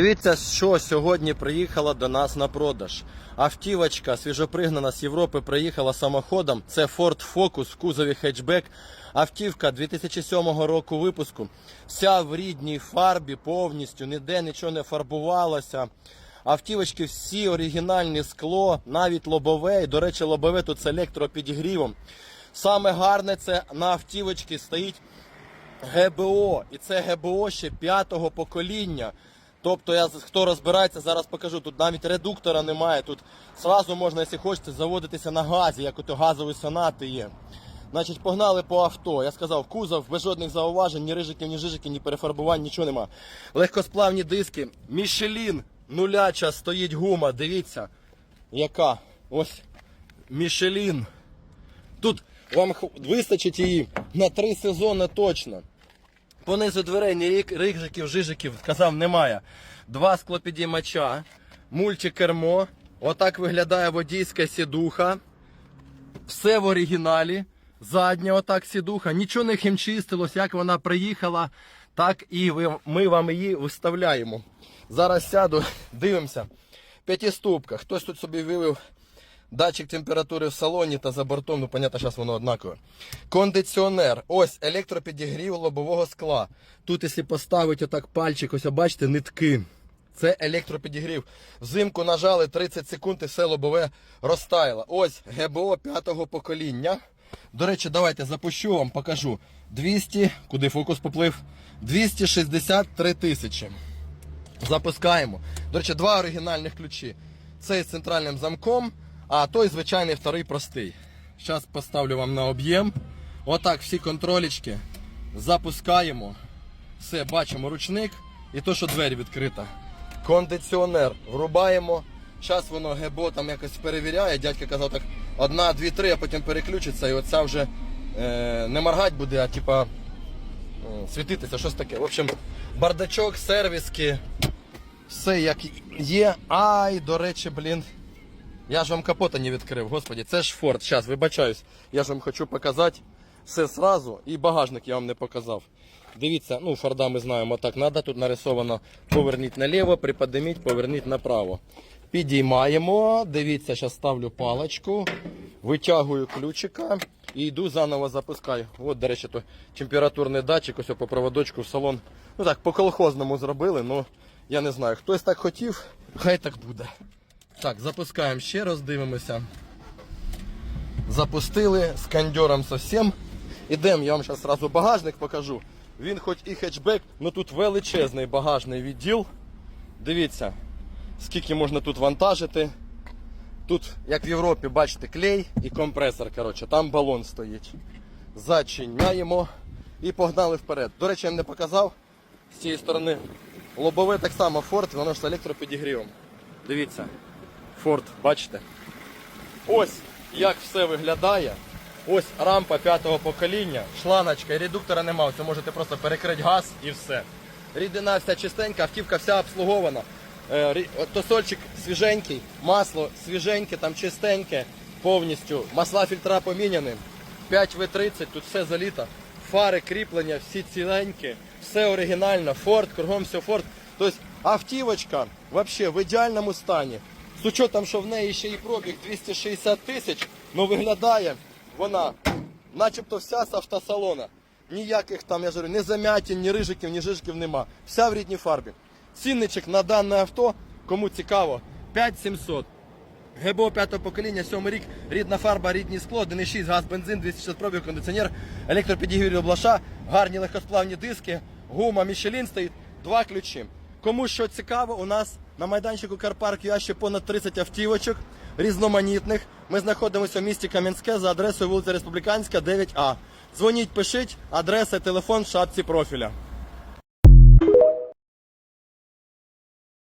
Дивіться, що сьогодні приїхала до нас на продаж. Автівочка свіжопригнана з Європи приїхала самоходом. Це Ford Focus в кузові хетчбек. Автівка 2007 року випуску. Вся в рідній фарбі повністю, ніде нічого не фарбувалося. Автівочки всі оригінальні скло, навіть лобове. І, До речі, лобове тут з електропідігрівом. Саме гарне це на автівочці стоїть ГБО. І це ГБО ще п'ятого покоління. Тобто, я хто розбирається, зараз покажу. Тут навіть редуктора немає. Тут зразу можна, якщо хочете, заводитися на газі, як ото газові сонати є. Значить, погнали по авто. Я сказав, кузов без жодних зауважень, ні рижиків, ні жижиків, ні перефарбувань, нічого нема. Легкосплавні диски. Мішелін, нуляча стоїть гума. Дивіться, яка. Ось Мішелін. Тут вам вистачить її на три сезони точно. Понизу дверей ні рижиків, жижиків, казав, немає. Два склопідіймача, мультикермо. Отак виглядає водійська сідуха. Все в оригіналі. Задня отак сідуха. Нічого не хімчистилось, як вона приїхала, так і ми вам її виставляємо. Зараз сяду, дивимося. П'ятиступка. Хтось тут собі вивів датчик температури в салоні та за бортом, ну, понятно, зараз воно однакове. Кондиціонер. Ось електропідігрів лобового скла. Тут, якщо поставити отак пальчик, ось бачите, нитки. Це електропідігрів. Взимку нажали 30 секунд і все лобове розтаяло. Ось ГБО п'ятого покоління. До речі, давайте запущу вам, покажу. 200, куди фокус поплив? 263 тисячі. Запускаємо. До речі, два оригінальних ключі. Цей з центральним замком, а той звичайний вторий простий. Зараз поставлю вам на об'єм. Отак всі контролічки. Запускаємо. Все, бачимо ручник і то, що двері відкрита. Кондиціонер врубаємо. Зараз воно ГБО там якось перевіряє. Дядька казав так, одна, дві, три, а потім переключиться, і оця вже е, не моргать буде, а типа світитися, щось таке. В общем, бардачок, сервіски, все як є. Ай, до речі, блін. Я ж вам капота не відкрив, господі, це ж Форд. Зараз, вибачаюсь, я ж вам хочу показати все сразу. І багажник я вам не показав. Дивіться, ну Форда ми знаємо, так треба. Тут нарисовано поверніть наліво, приподниміть, поверніть направо. Підіймаємо, дивіться, зараз ставлю паличку, витягую ключика і йду заново запускаю. От, до речі, то температурний датчик, ось по проводочку в салон. Ну так, по колхозному зробили, ну я не знаю, хтось так хотів, хай так буде. Так, запускаємо ще раз, дивимося. Запустили з кондьором совсем. Ідемо, я вам зараз одразу багажник покажу. Він хоч і хетчбек, але тут величезний багажний відділ. Дивіться, скільки можна тут вантажити. Тут, як в Європі, бачите, клей і компресор. Коротше, там балон стоїть. Зачиняємо і погнали вперед. До речі, я не показав з цієї сторони. Лобове так само Ford, воно ж з електропідігрівом. Дивіться. Ford, бачите? Ось як все виглядає. Ось рампа п'ятого покоління, шланочка і редуктора нема, це можете просто перекрити газ і все. Рідина вся чистенька, автівка вся обслугована. Е, Тосольчик свіженький, масло свіженьке, там чистеньке, повністю. Масла фільтра поміняні. 5В30, тут все заліто. Фари, кріплення, всі ціленькі, все оригінально, Ford, кругом все Ford. Тобто автівочка взагалі в ідеальному стані. З учетом, що в неї ще і пробіг 260 тисяч, але виглядає вона начебто вся з автосалона. Ніяких там, я ж говорю, ні замятін, ні рижиків, ні жижиків нема. Вся в рідній фарбі. Цінничок на дане авто, кому цікаво, 5700. ГБО п'ятого покоління, сьомий рік, рідна фарба, рідні скло, 1,6, газ, бензин, 260 пробіг, кондиціонер, електропідігрів облаша, гарні легкосплавні диски, гума, Мішелін стоїть, два ключі. Кому що цікаво, у нас на майданчику Карпарк є ще понад 30 автівочок різноманітних. Ми знаходимося в місті Кам'янське за адресою вулиця Республіканська, 9А. Дзвоніть, пишіть, адреса, телефон в шапці профіля.